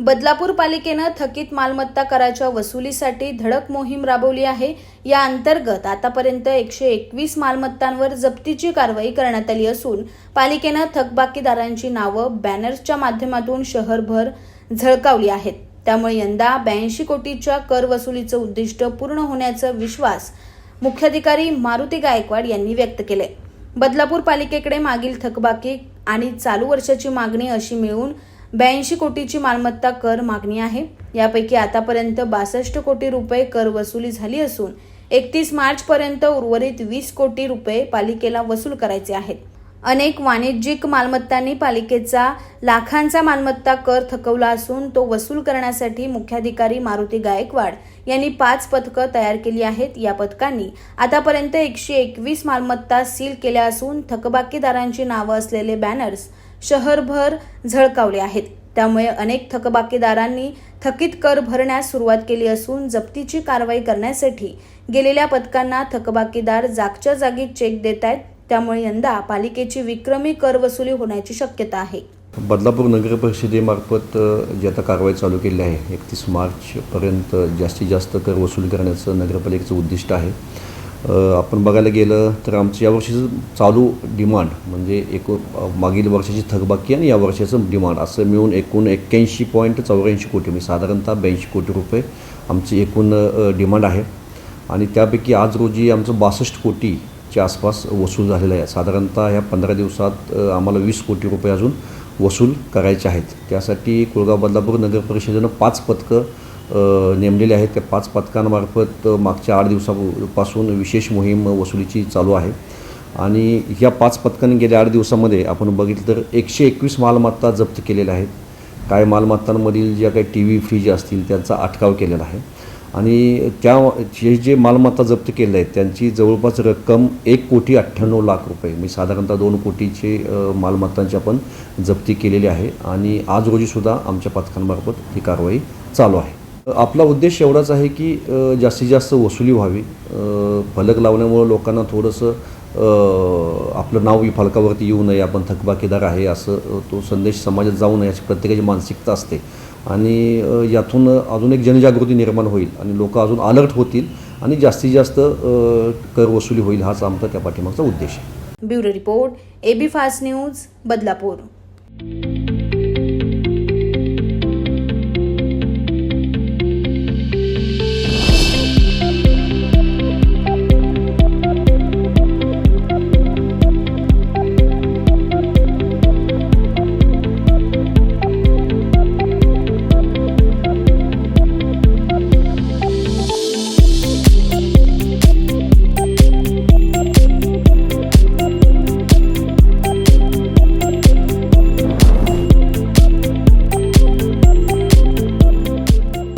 बदलापूर पालिकेनं थकीत मालमत्ता कराच्या वसुलीसाठी धडक मोहीम राबवली आहे. या अंतर्गत आतापर्यंत एकशे एकवीस मालमत्तांवर जप्तीची कारवाई करण्यात आली असून पालिकेनं थकबाकीदारांची नावं बॅनर्सच्या माध्यमातून शहरभर झळकावली आहेत. त्यामुळे यंदा ब्याऐंशी कोटीच्या कर वसुलीचं उद्दिष्ट पूर्ण होण्याचा विश्वास मुख्याधिकारी मारुती गायकवाड यांनी व्यक्त केले बदलापूर पालिकेकडे मागील थकबाकी आणि चालू वर्षाची मागणी अशी मिळून ब्याऐंशी कोटीची मालमत्ता कर मागणी आहे. यापैकी आतापर्यंत बासष्ट कोटी रुपये कर वसुली झाली असून एकतीस मार्च पर्यंत उर्वरित वीस कोटी रुपये पालिकेला वसूल करायचे आहेत. अनेक वाणिज्यिक मालमत्तांनी पालिकेचा लाखांचा मालमत्ता कर थकवला असून तो वसूल करण्यासाठी मुख्याधिकारी मारुती गायकवाड यांनी पाच पथकं तयार केली आहेत. या पथकांनी आतापर्यंत एकशे एकवीस मालमत्ता सील केल्या असून थकबाकीदारांची नावं असलेले बॅनर्स शहरभर झळकावले आहेत. त्यामुळे अनेक थकबाकीदारांनी थकीत कर भरण्यास सुरुवात केली असून जप्तीची कारवाई करण्यासाठी गेलेल्या पथकांना थकबाकीदार जागच्या जागी चेक देत आहेत. त्यामुळे यंदा पालिकेची विक्रमी कर वसुली होण्याची शक्यता आहे. बदलापूर नगर परिषदेमार्फत जी आता कारवाई चालू केली आहे एकतीस मार्चपर्यंत जास्तीत जास्त कर वसूल करण्याचं नगरपालिकेचं उद्दिष्ट आहे. आपण बघायला गेलं तर आमचं यावर्षीचं चालू डिमांड म्हणजे एकूण मागील वर्षाची थकबाकी आणि या वर्षाचं डिमांड असं मिळून एकूण एक्क्याऐंशी पॉईंट चौऱ्याऐंशी कोटी म्हणजे साधारणतः ब्याऐंशी कोटी रुपये आमची एकूण डिमांड आहे. आणि त्यापैकी आज रोजी आमचं बासष्ट कोटीच्या आसपास वसूल झालेलं आहे. साधारणतः ह्या पंधरा दिवसात आम्हाला वीस कोटी रुपये अजून वसूल करायचे आहेत. त्यासाठी कुळगाव बदलापूर नगर परिषदेनं पाच पथकं नेमलेले आहेत त्या पाच पथकांमार्फत मागच्या आठ दिवसापासून विशेष मोहीम वसुलीची चालू आहे. आणि या पाच पथकांनी गेल्या आठ दिवसामध्ये आपण बघितलं तर एकशे एकवीस मालमत्ता जप्त केलेल्या आहेत. काय मालमत्तांमधील ज्या काही टी व्ही फ्रीज असतील त्यांचा अटकाव केलेला आहे. आणि त्या जे जे मालमत्ता जप्त केलेल्या आहेत त्यांची जवळपास रक्कम एक कोटी अठ्ठ्याण्णव लाख रुपये. म्हणजे साधारणतः दोन कोटीचे मालमत्तांची आपण जप्ती केलेली आहे. आणि आज रोजीसुद्धा आमच्या पथकांमार्फत ही कारवाई चालू आहे. आपला उद्देश एवढाच आहे की जास्तीत जास्त वसुली व्हावी. फलक लावण्यामुळं लोकांना थोडंसं आपलं नाव फलकावरती येऊ नये आपण थकबाकीदार आहे असं तो संदेश समाजात जाऊ नये अशी प्रत्येकाची मानसिकता असते. आणि यातून अजून एक जनजागृती निर्माण होईल आणि लोक अजून अलर्ट होतील आणि जास्तीत जास्त कर वसुली होईल हाच आमचा त्या पाठीमागचा उद्देश आहे. Bureau report AB fast news Badlapur.